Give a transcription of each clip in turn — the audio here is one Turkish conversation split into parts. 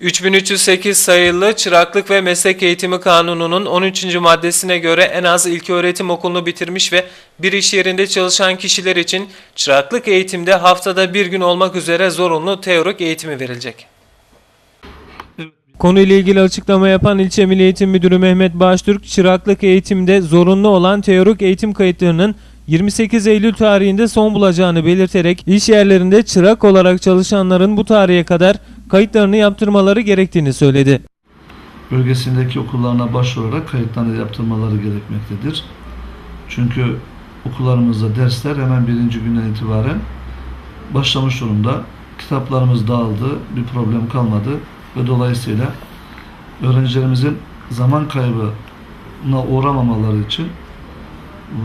3308 sayılı Çıraklık ve Meslek Eğitimi Kanunu'nun 13. maddesine göre en az ilköğretim okulunu bitirmiş ve bir iş yerinde çalışan kişiler için çıraklık eğitimde haftada bir gün olmak üzere zorunlu teorik eğitimi verilecek. Konuyla ilgili açıklama yapan İlçe Milli Eğitim Müdürü Mehmet Baştürk, çıraklık eğitimde zorunlu olan teorik eğitim kayıtlarının 28 Eylül tarihinde son bulacağını belirterek iş yerlerinde çırak olarak çalışanların bu tarihe kadar kayıtlarını yaptırmaları gerektiğini söyledi. bölgesindeki okullarına başvurarak kayıtlarını yaptırmaları gerekmektedir. Çünkü okullarımızda dersler hemen birinci günden itibaren başlamış durumda. Kitaplarımız dağıldı, bir problem kalmadı ve dolayısıyla öğrencilerimizin zaman kaybına uğramamaları için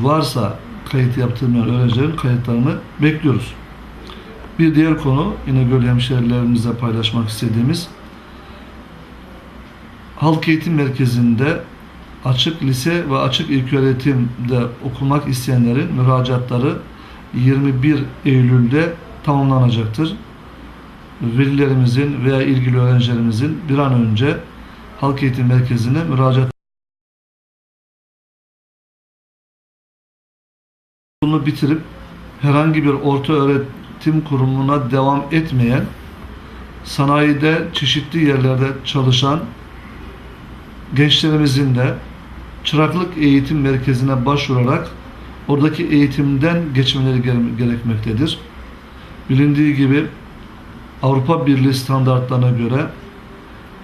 varsa kayıt yaptırmayan öğrencilerin kayıtlarını bekliyoruz. Bir diğer konu İnegöl hemşehrilerimizle paylaşmak istediğimiz Halk Eğitim Merkezi'nde açık lise ve açık ilköğretimde okumak isteyenlerin müracaatları 21 Eylül'de tamamlanacaktır. Velilerimizin veya ilgili öğrencilerimizin bir an önce Halk Eğitim Merkezi'ne müracaat Bunu bitirip herhangi bir orta öğretim kurumuna devam etmeyen, sanayide çeşitli yerlerde çalışan gençlerimizin de çıraklık eğitim merkezine başvurarak oradaki eğitimden geçmeleri gere- gerekmektedir. Bilindiği gibi Avrupa Birliği standartlarına göre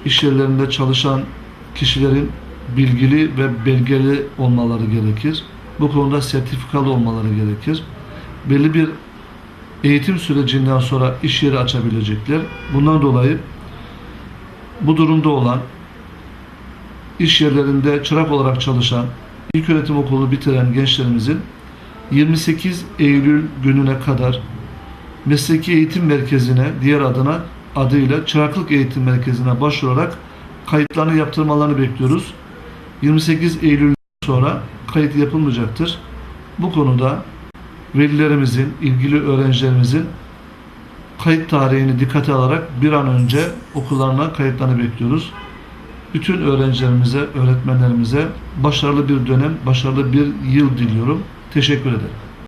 iş yerlerinde çalışan kişilerin bilgili ve belgeli olmaları gerekir. Bu konuda sertifikalı olmaları gerekir. Belli bir eğitim sürecinden sonra iş yeri açabilecekler. Bundan dolayı bu durumda olan iş yerlerinde çırak olarak çalışan, ilköğretim okulu bitiren gençlerimizin 28 Eylül gününe kadar Mesleki Eğitim Merkezi'ne, diğer adına adıyla Çıraklık Eğitim Merkezi'ne başvurarak kayıtlarını yaptırmalarını bekliyoruz. 28 Eylül sonra kayıt yapılmayacaktır. Bu konuda velilerimizin, ilgili öğrencilerimizin kayıt tarihini dikkate alarak bir an önce okullarına kayıtlarını bekliyoruz bütün öğrencilerimize, öğretmenlerimize başarılı bir dönem, başarılı bir yıl diliyorum. Teşekkür ederim.